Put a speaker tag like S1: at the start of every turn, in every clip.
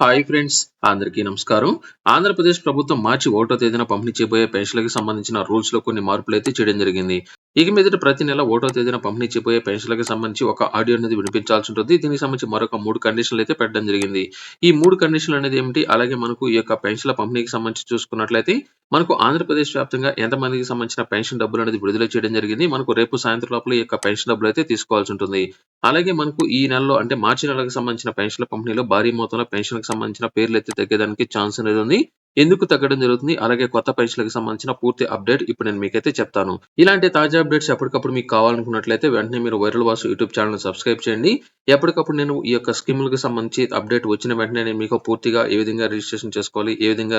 S1: Hi friends అందరికీ నమస్కారం. ఆంధ్రప్రదేశ్ ప్రభుత్వం మార్చి ఒకటో తేదీన పంపిణీ చేయబోయే పెన్షన్లకు సంబంధించిన రూల్స్లో కొన్ని మార్పులు అయితే చేయడం జరిగింది. ఇక మీదట ప్రతి నెల ఒకటో తేదీన పంపిణీ చేయబోయే పెన్షన్లకు సంబంధించి ఒక ఆడియో అనేది వినిపించాల్సి ఉంటుంది. దీనికి సంబంధించి మరొక మూడు కండిషన్లు అయితే పెట్టడం జరిగింది. ఈ మూడు కండిషన్లు అనేది ఏమిటి? అలాగే మనకు ఈ యొక్క పెన్షన్ల పంపిణీకి సంబంధించి చూసుకున్నట్లయితే మనకు ఆంధ్రప్రదేశ్ వ్యాప్తంగా ఎంతమందికి సంబంధించిన పెన్షన్ డబ్బులు అనేది విడుదల చేయడం జరిగింది? మనకు రేపు సాయంత్రం లోపల ఈ యొక్క పెన్షన్ డబ్బులు అయితే తీసుకోవాల్సి ఉంటుంది. అలాగే మనకు ఈ నెలలో అంటే మార్చి నెలకు సంబంధించిన పెన్షన్ల పంపిణీలో భారీ మొత్తంలో పెన్షన్కి సంబంధించిన పేర్లు అయితే తగ్గేదానికి ఛాన్స్ అనేది ఉంది. ఎందుకు తగ్గడం జరుగుతుంది? అలాగే కొత్త పరీక్షలకు సంబంధించిన పూర్తి అప్డేట్ ఇప్పుడు నేను మీకైతే చెప్తాను. ఇలాంటి తాజా అప్డేట్స్ ఎప్పటికప్పుడు మీకు కావాలనుకున్నట్లయితే వెంటనే మీరు viral Vasu YouTube channel subscribe చేయండి. ఎప్పటికప్పుడు నేను ఈ యొక్క స్కీములకు సంబంధించి అప్డేట్ వచ్చిన వెంటనే నేను మీకు పూర్తిగా ఏ విధంగా రిజిస్ట్రేషన్ చేసుకోవాలి ఏ విధంగా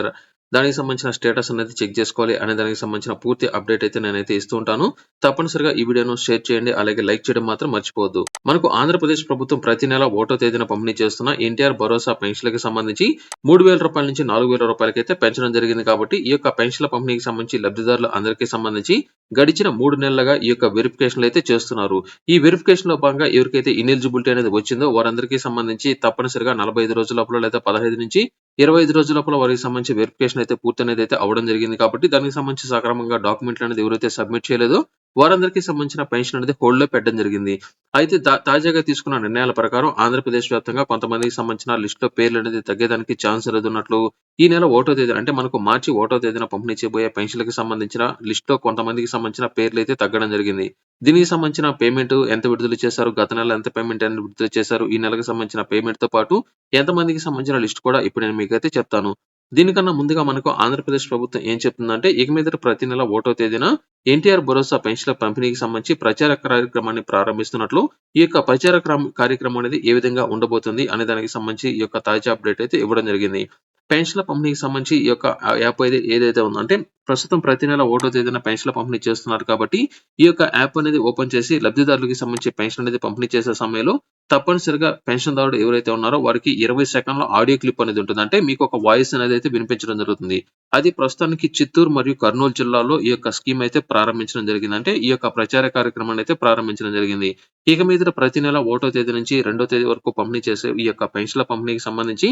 S1: దానికి సంబంధించిన స్టేటస్ అనేది చెక్ చేసుకోవాలి అనే దానికి సంబంధించిన పూర్తి అప్డేట్ అయితే నేనైతే ఇస్తూ ఉంటాను. తప్పనిసరిగా ఈ వీడియోను షేర్ చేయండి అలాగే లైక్ చేయడం మాత్రం మర్చిపోవద్దు. మనకు ఆంధ్రప్రదేశ్ ప్రభుత్వం ప్రతి నెల ఓటో తేదీన పంపిణీ చేస్తున్న ఎన్టీఆర్ భరోసా పెన్షన్లకు సంబంధించి మూడు వేల రూపాయల నుంచి నాలుగు వేల రూపాయలకైతే పెంచడం జరిగింది కాబట్టి ఈ యొక్క పెన్షన్ల పంపిణీకి సంబంధించి లబ్ధిదారులు అందరికీ సంబంధించి గడిచిన మూడు నెలలుగా ఈ యొక్క వెరిఫికేషన్లు అయితే చేస్తున్నారు. ఈ వెరిఫికేషన్లో భాగంగా ఎవరికైతే ఇనెలిజిబిలిటీ అనేది వచ్చిందో వారందరికీ సంబంధించి తప్పనిసరిగా నలభై ఐదు రోజుల లోపల లేదా పదహైదు నుంచి ఇరవై ఐదు రోజుల లోపల వారికి సంబంధించి వెరిఫికేషన్ అయితే పూర్తి అనేది అయితే అవడం జరిగింది కాబట్టి దానికి సంబంధించి సక్రమంగా డాక్యుమెంట్లు అనేది ఎవరైతే సబ్మిట్ చేయలేదో వారందరికీ సంబంధించిన పెన్షన్ అనేది హోల్డ్లో పెట్టడం జరిగింది. అయితే తాజాగా తీసుకున్న నిర్ణయాల ప్రకారం ఆంధ్రప్రదేశ్ వ్యాప్తంగా కొంతమందికి సంబంధించిన లిస్ట్లో పేర్లు అనేది తగ్గేదానికి ఛాన్స్ అనేది ఉన్నట్లు ఈ నెల ఓటో తేదీ అంటే మనకు మార్చి ఓటో తేదీన పంపిణీ చేయబోయే పెన్షన్లకు సంబంధించిన లిస్ట్లో కొంతమందికి సంబంధించిన పేర్లు అయితే తగ్గడం జరిగింది. దీనికి సంబంధించిన పేమెంట్ ఎంత విడుదల చేశారు గత నెల ఎంత పేమెంట్ ఎంత విడుదల చేశారు ఈ నెలకు సంబంధించిన పేమెంట్తో పాటు ఎంతమందికి సంబంధించిన లిస్ట్ కూడా ఇప్పుడు నేను మీకైతే చెప్తాను. దీనికన్నా ముందుగా మనకు ఆంధ్రప్రదేశ్ ప్రభుత్వం ఏం చెప్తుందంటే ఇక మీద ప్రతి నెల ఓటో తేదీన ఎన్టీఆర్ భరోసా పెన్షన్ల పంపిణీకి సంబంధించి ప్రచార కార్యక్రమాన్ని ప్రారంభిస్తున్నట్లు ఈ యొక్క ప్రచార కార్యక్రమం అనేది ఏ విధంగా ఉండబోతుంది అనే దానికి సంబంధించి ఈ యొక్క తాజా అప్డేట్ అయితే ఇవ్వడం జరిగింది. పెన్షన్ల పంపిణీకి సంబంధించి ఈ యొక్క యాప్ అయితే ఏదైతే ఉందో అంటే ప్రస్తుతం ప్రతి నెల ఓటో తేదీన పెన్షన్ల పంపిణీ చేస్తున్నారు కాబట్టి ఈ యొక్క యాప్ అనేది ఓపెన్ చేసి లబ్ధిదారులకి సంబంధించి పెన్షన్ అనేది పంపిణీ చేసే సమయంలో తప్పనిసరిగా పెన్షన్దారుడు ఎవరైతే ఉన్నారో వారికి ఇరవై సెకండ్ల ఆడియో క్లిప్ అనేది ఉంటుంది. అంటే మీకు ఒక వాయిస్ అనేది అయితే వినిపించడం జరుగుతుంది. అది ప్రస్తుతానికి చిత్తూరు మరియు కర్నూలు జిల్లాలో ఈ యొక్క స్కీమ్ అయితే ప్రారంభించడం జరిగింది. అంటే ఈ యొక్క ప్రచార కార్యక్రమాన్ని అయితే ప్రారంభించడం జరిగింది. ఇక మీద ప్రతి నెల ఒకటో తేదీ నుంచి రెండో తేదీ వరకు పంపిణీ చేసే ఈ యొక్క పెన్షన్ల పంపిణీకి సంబంధించి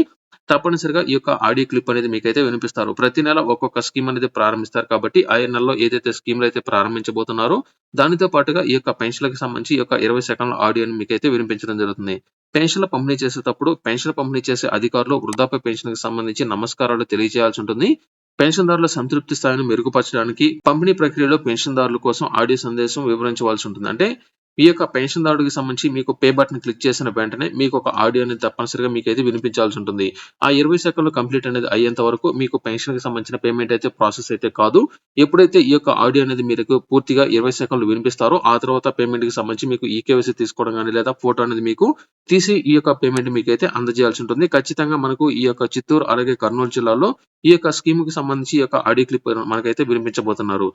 S1: తప్పనిసరిగా ఈ యొక్క ఆడియో క్లిప్ అనేది మీకైతే వినిపిస్తారు. ప్రతి నెల ఒక్కొక్క స్కీమ్ అనేది ప్రారంభిస్తారు కాబట్టి ఆ నెలలో ఏదైతే స్కీమ్లు అయితే ప్రారంభించబోతున్నారో దానితో పాటుగా ఈ యొక్క పెన్షన్లకు సంబంధించి ఈ యొక్క ఇరవై సెకండ్ల ఆడియోని మీకైతే వినిపించడం జరుగుతుంది. పెన్షన్ల పంపిణీ చేసేటప్పుడు పెన్షన్ పంపిణీ చేసే అధికారులు వృద్ధాప్య పెన్షన్కి సంబంధించి నమస్కారాలు తెలియజేయాల్సి ఉంటుంది. పెన్షన్దారుల సంతృప్తి స్థాయిని మెరుగుపరచడానికి పంపిణీ ప్రక్రియలో పెన్షన్దారుల కోసం ఆడియో సందేశం వివరించవలసి ఉంటుంది. అంటే ఈ యొక్క పెన్షన్దారుడికి సంబంధించి మీకు పే బటన్ క్లిక్ చేసిన వెంటనే మీకు ఒక ఆడియో అనేది తప్పనిసరిగా మీకు అయితే వినిపించాల్సి ఉంటుంది. ఆ ఇరవై సెకండ్లు కంప్లీట్ అనేది అయ్యేంత వరకు మీకు పెన్షన్కి సంబంధించిన పేమెంట్ అయితే ప్రాసెస్ అయితే కాదు. ఎప్పుడైతే ఈ యొక్క ఆడియో అనేది మీకు పూర్తిగా ఇరవై సెకండ్లు వినిపిస్తారో ఆ తర్వాత పేమెంట్కి సంబంధించి మీకు ఈకేవైసీ తీసుకోవడం కానీ లేదా ఫోటో అనేది మీకు తీసి ఈ యొక్క పేమెంట్ మీకు అయితే అందజేయాల్సి ఉంటుంది. ఖచ్చితంగా మనకు ఈ యొక్క చిత్తూరు అలాగే కర్నూలు జిల్లాలో ఈ యొక్క స్కీమ్కి సంబంధించి ఈ యొక్క ఆడియో క్లిప్ మనకైతే వినిపించబోతున్నారు.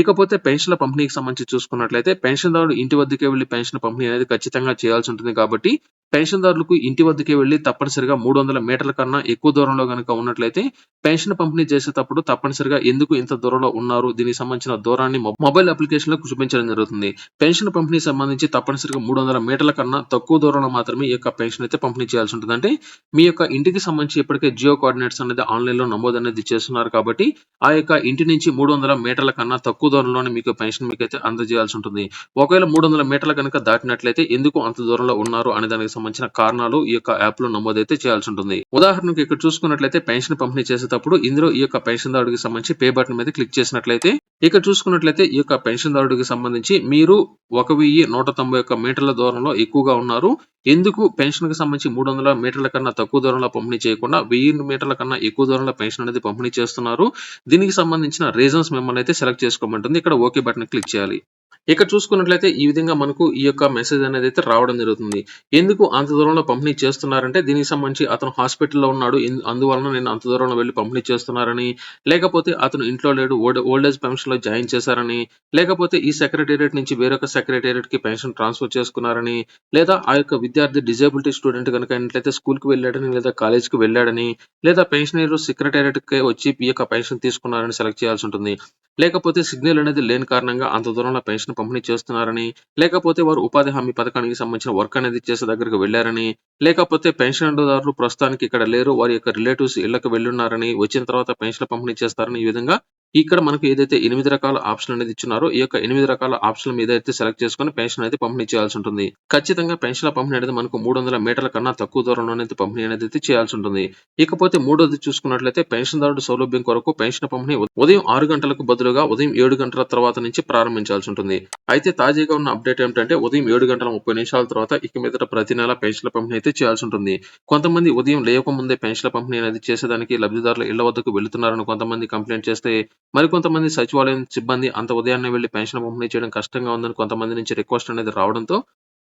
S1: ఇకపోతే పెన్షన్ల పంపిణీకి సంబంధించి చూసుకున్నట్లయితే పెన్షన్దారుడు ఇంటి వద్దకే వెళ్ళి పెన్షన్ పంపిణీ అనేది ఖచ్చితంగా చేయాల్సి ఉంటుంది కాబట్టి పెన్షన్దారులకు ఇంటి వద్దకే వెళ్ళి తప్పనిసరిగా మూడు వందల మీటర్ల కన్నా ఎక్కువ దూరంలో గనుక ఉన్నట్లయితే పెన్షన్ పంపిణీ చేసేటప్పుడు తప్పనిసరిగా ఎందుకు ఇంత దూరంలో ఉన్నారు? దీనికి సంబంధించిన దూరాన్ని మొబైల్ అప్లికేషన్లో చూపించడం జరుగుతుంది. పెన్షన్ పంపిణీ సంబంధించి తప్పనిసరిగా మూడు వందల మీటర్ల కన్నా తక్కువ దూరంలో మాత్రమే ఈ యొక్క పెన్షన్ అయితే పంపిణీ చేయాల్సి ఉంటుంది. అంటే మీ యొక్క ఇంటికి సంబంధించి ఇప్పటికే జియో కోఆర్డినేట్స్ అనేది ఆన్లైన్లో నమోదు అనేది చేస్తున్నారు కాబట్టి ఆ యొక్క ఇంటి నుంచి మూడు వందల మీటర్ల కన్నా తక్కువ దూరంలోనే మీకు పెన్షన్ మీకు అయితే అందజేయాల్సి ఉంటుంది. ఒకవేళ మూడు వందల మీటర్ల కనుక దాటినట్లయితే ఎందుకు అంత దూరంలో ఉన్నారు? అనే దానికి సంబంధించిన కారణాలు ఈ యొక్క యాప్లో నమోదైతే చేయాల్సి ఉంటుంది. ఉదాహరణకు ఇక్కడ చూసుకున్నట్లయితే పెన్షన్ పంపిణీ చేసేటప్పుడు ఇందులో ఈ యొక్క పెన్షన్ దారుడికి సంబంధించి పే బటన్ మీద క్లిక్ చేసినట్లయితే ఇక్కడ చూసుకున్నట్లయితే ఈ యొక్క పెన్షన్ దారుడికి సంబంధించి మీరు ఒక వెయ్యి నూట తొంభై ఒక్క మీటర్ల దూరంలో ఎక్కువగా ఉన్నారు. ఎందుకు? పెన్షన్కి సంబంధించి మూడు వందల మీటర్ల కన్నా తక్కువ దూరంలో పంపిణీ చేయకుండా వెయ్యి మీటర్ల కన్నా ఎక్కువ దూరంలో పెన్షన్ అనేది పంపిణీ చేస్తున్నారు. దీనికి సంబంధించిన రీజన్స్ మిమ్మల్ని అయితే సెలెక్ట్ చేసుకోమంటుంది. ఇక్కడ ఓకే బటన్ క్లిక్ చేయాలి. ఇక్కడ చూసుకున్నట్లయితే ఈ విధంగా మనకు ఈ యొక్క మెసేజ్ అనేది అయితే రావడం జరుగుతుంది. ఎందుకు అంత దూరంలో పంపిణీ చేస్తున్నారంటే దీనికి సంబంధించి అతను హాస్పిటల్లో ఉన్నాడు. అందువలన నేను అంత దూరంలో వెళ్ళి పంపిణీ చేస్తున్నారని లేకపోతే అతను ఇంట్లో లేడు ఓల్డ్ ఓల్డ్ ఏజ్ పెన్షన్లో జాయిన్ చేశారని లేకపోతే ఈ సెక్రటేరియట్ నుంచి వేరొక సెక్రటేరియట్కి పెన్షన్ ట్రాన్స్ఫర్ చేసుకున్నారని లేదా ఆ యొక్క విద్యార్థి డిజేబిలిటీ స్టూడెంట్ కనుక అయినట్లయితే స్కూల్కి వెళ్ళాడని లేదా కాలేజ్కి వెళ్ళాడని లేదా పెన్షనర్ సెక్రటేరియట్కి వచ్చి ఈ యొక్క పెన్షన్ తీసుకున్నారని సెలెక్ట్ చేయాల్సి ఉంటుంది. లేకపోతే సిగ్నల్ అనేది లేని కారణంగా అంత దూరంలో పెన్షన్ పంపిణీ చేస్తున్నారని, లేకపోతే వారు ఉపాధి హామీ పథకానికి సంబంధించిన వర్క్ అనేది చేసే దగ్గరికి వెళ్ళారని, లేకపోతే పెన్షన్‌దారులు ప్రస్తుతానికి ఇక్కడ లేరు. వారి యొక్క రిలేటివ్స్ ఇళ్ళకు వెళ్ళున్నారని వచ్చిన తర్వాత పెన్షన్ పంపిణీ చేస్తారని ఈ విధంగా ఇక్కడ మనకు ఏదైతే ఎనిమిది రకాల ఆప్షన్ అనేది ఇచ్చినారో ఈ యొక్క ఎనిమిది రకాల ఆప్షన్ మీద అయితే సెలెక్ట్ చేసుకొని పెన్షన్ అయితే పంపిణీ చేయాల్సి ఉంటుంది. ఖచ్చితంగా పెన్షన్‌ల పంపిణీ అనేది మనకు 300 మీటర్ల కన్నా తక్కువ దూరంలోనైతే పంపిణీ అనేది అయితే చేయాల్సి ఉంటుంది. ఇకపోతే మూడోది చూసుకున్నట్లయితే పెన్షన్‌దారుడు సౌలభ్యం కొరకు పెన్షన్ పంపిణీ ఉదయం ఆరు గంటలకు బదులుగా ఉదయం ఏడు గంటల తర్వాత నుంచి ప్రారంభించాల్సి ఉంటుంది. అయితే తాజాగా ఉన్న అప్డేట్ ఏమిటంటే ఉదయం ఏడు గంటల 30 నిమిషాల తర్వాత ఇక మీదట ప్రతి నెల పెన్షన్‌ల పంపిణీ అయితే చేయాల్సి ఉంటుంది. కొంతమంది ఉదయం లేవకముందే పెన్షన్‌ల పంపిణీ అనేది చేసేదానికి లబ్ధిదారుల ఇళ్ళ వద్దకు వెళుతున్నారని కొంతమంది కంప్లైంట్ చేస్తే, మరికొంతమంది సచివాలయం సిబ్బంది అంత ఉదయాన్నే వెళ్ళి పెన్షన్ పంపిణీ చేయడం కష్టంగా ఉందని కొంతమంది నుంచి రిక్వెస్ట్ అనేది రావడంతో,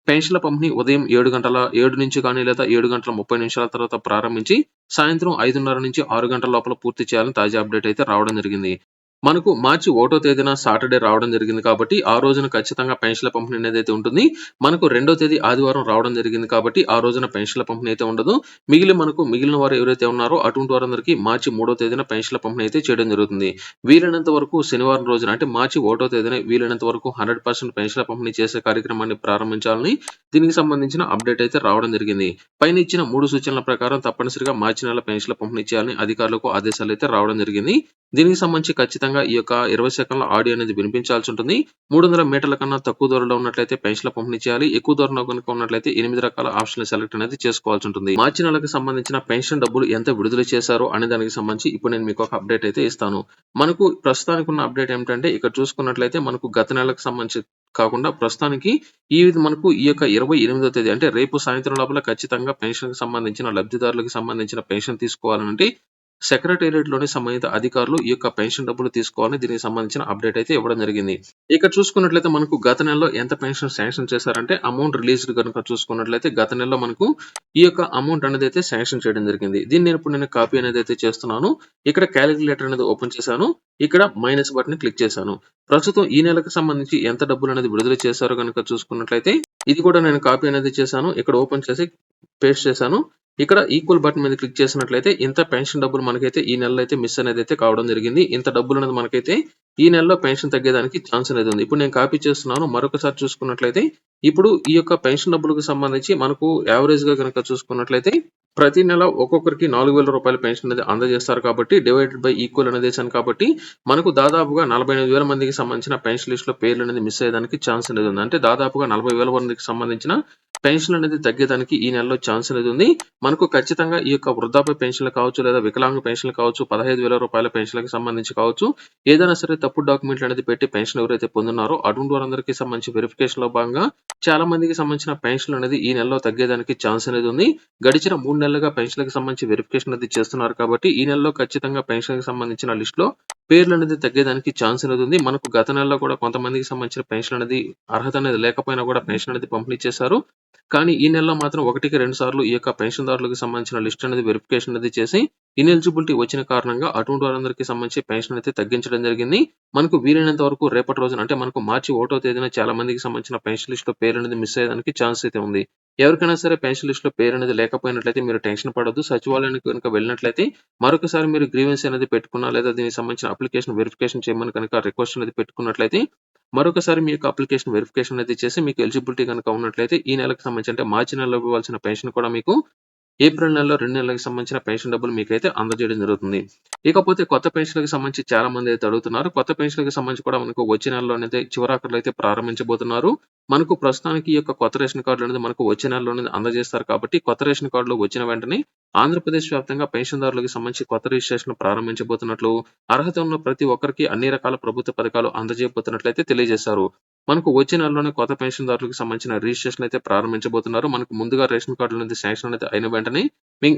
S1: పెన్షన్‌ల పంపిణీ ఉదయం ఏడు గంటల ఏడు నుంచి కానీ లేదా ఏడు గంటల 30 నిమిషాల తర్వాత ప్రారంభించి, సాయంత్రం 5:30 నుంచి ఆరు గంటల లోపల పూర్తి చేయాలని తాజా అప్డేట్ అయితే రావడం జరిగింది. మనకు మార్చి ఒకటో తేదీన సాటర్‌డే రావడం జరిగింది కాబట్టి, ఆ రోజున ఖచ్చితంగా పెన్షన్‌ల పంపిణీ అయితే ఉంటుంది. మనకు రెండో తేదీ ఆదివారం రావడం జరిగింది కాబట్టి, ఆ రోజున పెన్షన్‌ల పంపిణీ అయితే ఉండదు. మిగిలిన మనకు మిగిలిన వారు ఎవరైతే ఉన్నారో అటువంటి వారందరికీ మార్చి మూడో తేదీన పెన్షన్‌ల పంపిణీ అయితే చేయడం జరుగుతుంది. వీలైనంత వరకు శనివారం రోజున అంటే మార్చి ఒకటో తేదీన వీలైనంత వరకు 100% పెన్షన్‌ల పంపిణీ చేసే కార్యక్రమాన్ని ప్రారంభించాలని దీనికి సంబంధించిన అప్డేట్ అయితే రావడం జరిగింది. పైన ఇచ్చిన మూడు సూచనల ప్రకారం తప్పనిసరిగా మార్చి నెల పెన్షన్‌ల పంపిణీ చేయాలని అధికారులకు ఆదేశాలు అయితే రావడం జరిగింది. దీనికి సంబంధించి ఖచ్చితంగా ఈ యొక్క ఇరవై సెకండ్ల ఆడియో అనేది వినిపించాల్సి ఉంటుంది. 300 మీటర్ల కన్నా తక్కువ దూరంలో ఉన్నట్లయితే పెన్షన్‌ల పంపిణీ చేయాలి. ఎక్కువ దూరంలో గనుక ఉన్నట్లయితే ఎనిమిది రకాల ఆప్షన్‌లు సెలెక్ట్ అనేది చేసుకోవాల్సి ఉంటుంది. మార్చి నెలకు సంబంధించిన పెన్షన్ డబ్బులు ఎంత విడుదల చేశారో అనే దానికి సంబంధించి ఇప్పుడు నేను మీకు ఒక అప్డేట్ అయితే ఇస్తాను. మనకు ప్రస్తుతానికి ఉన్న అప్డేట్ ఏమిటంటే ఇక్కడ చూసుకున్నట్లయితే మనకు గత నెలకు సంబంధించి కాకుండా ప్రస్తుతానికి ఈ మనకు ఈ యొక్క 28వ తేదీ అంటే రేపు సాయంత్రం లోపల ఖచ్చితంగా పెన్షన్ సంబంధించిన లబ్ధిదారులకు సంబంధించిన పెన్షన్ తీసుకోవాలంటే సెక్రటేరియట్‌లోని సంబంధిత అధికారులు ఈ యొక్క పెన్షన్ డబ్బులు తీసుకోవాలని దీనికి సంబంధించిన అప్డేట్ అయితే ఇవ్వడం జరిగింది. ఇక్కడ చూసుకున్నట్లయితే మనకు గత నెలలో ఎంత పెన్షన్ శాంక్షన్ చేశారంటే అమౌంట్ రిలీజ్డ్ గనుక చూసుకున్నట్లయితే గత నెలలో మనకు ఈ యొక్క అమౌంట్ అనేది అయితే శాంక్షన్ చేయడం జరిగింది. దీన్ని నేను ఇప్పుడు నేను కాపీ అనేది అయితే చేస్తున్నాను. ఇక్కడ క్యాలిక్యులేటర్ అనేది ఓపెన్ చేశాను. ఇక్కడ మైనస్ బటన్ క్లిక్ చేశాను. ప్రస్తుతం ఈ నెలకు సంబంధించి ఎంత డబ్బులు అనేది విడుదల చేశారో కనుక చూసుకున్నట్లయితే ఇది కూడా నేను కాపీ అనేది చేశాను. ఇక్కడ ఓపెన్ చేసి పేస్ట్ చేశాను. ఇక్కడ ఈక్వల్ బటన్ మీద క్లిక్ చేసినట్లయితే ఇంత పెన్షన్ డబ్బులు మనకైతే ఈ నెలలో అయితే మిస్ అనేది అయితే కావడం జరిగింది. ఇంత డబ్బులు అనేది మనకైతే ఈ నెలలో పెన్షన్ తగ్గేదానికి ఛాన్స్ అనేది ఉంది. ఇప్పుడు నేను కాపీ చేస్తున్నాను. మరొకసారి చూసుకున్నట్లయితే ఇప్పుడు ఈ యొక్క పెన్షన్ డబ్బులకు సంబంధించి మనకు యావరేజ్గా కనుక చూసుకున్నట్లయితే ప్రతి నెల ఒక్కొక్కరికి నాలుగు వేల రూపాయల పెన్షన్ అనేది అందజేస్తారు కాబట్టి డివైడెడ్ బై ఈక్వల్ అనేది చేశాను కాబట్టి మనకు దాదాపుగా 48,000 మందికి సంబంధించిన పెన్షన్ లిస్ట్లో పేర్లు అనేది మిస్ అయ్యేదానికి ఛాన్స్ అనేది ఉంది. అంటే దాదాపుగా నలభై వేల మందికి సంబంధించిన పెన్షన్ అనేది తగ్గేదానికి ఈ నెలలో ఛాన్స్ అనేది ఉంది. మనకు ఖచ్చితంగా ఈ యొక్క వృద్ధాప్య పెన్షన్‌లు కావచ్చు లేదా వికలాంగ పెన్షన్‌లు కావచ్చు, పదహైదు వేల రూపాయల పెన్షన్‌లకు సంబంధించి కావచ్చు, ఏదైనా సరే తప్పుడు డాక్యుమెంట్లు అనేది పెట్టి పెన్షన్ ఎవరైతే పొందున్నారో అటువంటి వారందరికీ సంబంధించి వెరిఫికేషన్‌లో భాగంగా చాలా మందికి సంబంధించిన పెన్షన్‌లు అనేది ఈ నెలలో తగ్గేదానికి ఛాన్స్ అనేది ఉంది. గడిచిన మూడు నెలలుగా పెన్షన్‌లకు సంబంధించి వెరిఫికేషన్ అనేది చేస్తున్నారు కాబట్టి ఈ నెలలో ఖచ్చితంగా పెన్షన్‌కి సంబంధించిన లిస్ట్‌లో పేర్లు అనేది తగ్గేదానికి ఛాన్స్ అనేది ఉంది. మనకు గత నెలలో కూడా కొంతమందికి సంబంధించిన పెన్షన్ అనేది అర్హత అనేది లేకపోయినా కూడా పెన్షన్ అనేది పంపిణీ చేశారు. కానీ ఈ నెలలో మాత్రం ఒకటికి రెండు సార్లు ఈ యొక్క పెన్షన్‌దారులకు సంబంధించిన లిస్ట్ అనేది వెరిఫికేషన్ అనేది చేసి ఇనెలిజిబిలిటీ వచ్చిన కారణంగా అటువంటి వారందరికీ సంబంధించి పెన్షన్ అయితే తగ్గించడం జరిగింది. మనకు వీలైనంత వరకు రేపటి రోజున అంటే మనకు మార్చి ఒకటో తేదీన చాలా మందికి సంబంధించిన పెన్షన్ లిస్ట్లో పేరు అనేది మిస్ అయ్యేదానికి ఛాన్స్ అయితే ఉంది. ఎవరికైనా సరే పెన్షన్ లిస్ట్లో పేరు అనేది లేకపోయినట్లయితే మీరు టెన్షన్ పడొద్దు. సచివాలయానికి కనుక వెళ్ళినట్లయితే మరొకసారి మీరు గ్రీవెన్స్ అనేది పెట్టుకున్నా లేదా దీనికి సంబంధించిన అప్లికేషన్ వెరిఫికేషన్ చేయమని కనుక రిక్వెస్ట్ అనేది పెట్టుకున్నట్లయితే మరొకసారి మీ యొక్క అప్లికేషన్ వెరిఫికేషన్ అయితే చేసి మీకు ఎలిజిబిలిటీ కనుక ఉన్నట్లయితే ఈ నెలకు సంబంధించి అంటే మార్చి నెలలో ఇవ్వాల్సిన పెన్షన్ కూడా మీకు ఏప్రిల్ నెలలో రెండు నెలలకు సంబంధించిన పెన్షన్ డబ్బులు మీకైతే అందజేయడం జరుగుతుంది. ఇకపోతే కొత్త పెన్షన్‌లకు సంబంధించి చాలా మంది అయితే అడుగుతున్నారు. కొత్త పెన్షన్‌లకు సంబంధించి కూడా మనకు వచ్చే నెలలోనైతే చివరాఖరిలో అయితే ప్రారంభించబోతున్నారు. మనకు ప్రస్తుతానికి ఈ యొక్క కొత్త రేషన్ కార్డులు అనేది మనకు వచ్చే నెలలోనే అందజేస్తారు కాబట్టి కొత్త రేషన్ కార్డులు వచ్చిన వెంటనే ఆంధ్రప్రదేశ్ వ్యాప్తంగా పెన్షన్‌దారులకు సంబంధించి కొత్త రిజిస్ట్రేషన్ ప్రారంభించబోతున్నట్లు, అర్హత ఉన్న ప్రతి ఒక్కరికి అన్ని రకాల ప్రభుత్వ పథకాలు అందజేయబోతున్నట్లయితే తెలియజేశారు. మనకు వచ్చే నెలలోనే కొత్త పెన్షన్‌దారులకు సంబంధించిన రిజిస్ట్రేషన్ అయితే ప్రారంభించబోతున్నారు. మనకు ముందుగా రేషన్ కార్డులు అనేది శాంక్షన్ అయితే అయిన వెంటనే మీ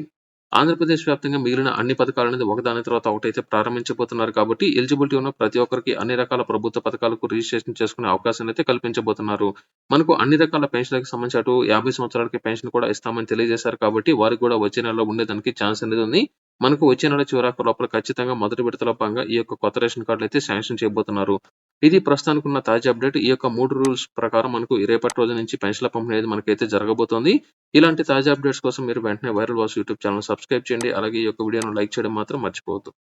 S1: ఆంధ్రప్రదేశ్ వ్యాప్తంగా మిగిలిన అన్ని పథకాలు అనేది ఒకదాని తర్వాత ఒకటైతే ప్రారంభించబోతున్నారు కాబట్టి ఎలిజిబిలిటీ ఉన్న ప్రతి ఒక్కరికి అన్ని రకాల ప్రభుత్వ పథకాలకు రిజిస్ట్రేషన్ చేసుకునే అవకాశాన్ని అయితే కల్పించబోతున్నారు. మనకు అన్ని రకాల పెన్షన్‌లకు సంబంధించి అటు 50 సంవత్సరాలకి పెన్షన్ కూడా ఇస్తామని తెలియజేశారు కాబట్టి వారికి కూడా వచ్చే నెలలో ఉండేదానికి ఛాన్స్ అనేది ఉంది. మనకు వచ్చే నెల చివరాకు లోపల ఖచ్చితంగా మొదటి విడతల భాగంగా ఈ యొక్క కొత్త రేషన్ కార్డులు అయితే శాంక్షన్ చేయబోతున్నారు. ఇది ప్రస్తుతానికి ఉన్న తాజా అప్డేట్. ఈ యొక్క మూడు రూల్స్ ప్రకారం మనకు రేపటి రోజు నుంచి పెన్షన్‌ల పంపిణీ అనేది మనకైతే జరగబోతోంది. ఇలాంటి తాజా అప్డేట్స్ కోసం మీరు వెంటనే viral Vasu YouTube channel subscribe చేయండి. అలాగే ఈ యొక్క వీడియోను లైక్ చేయడం మాత్రం మర్చిపోవద్దు.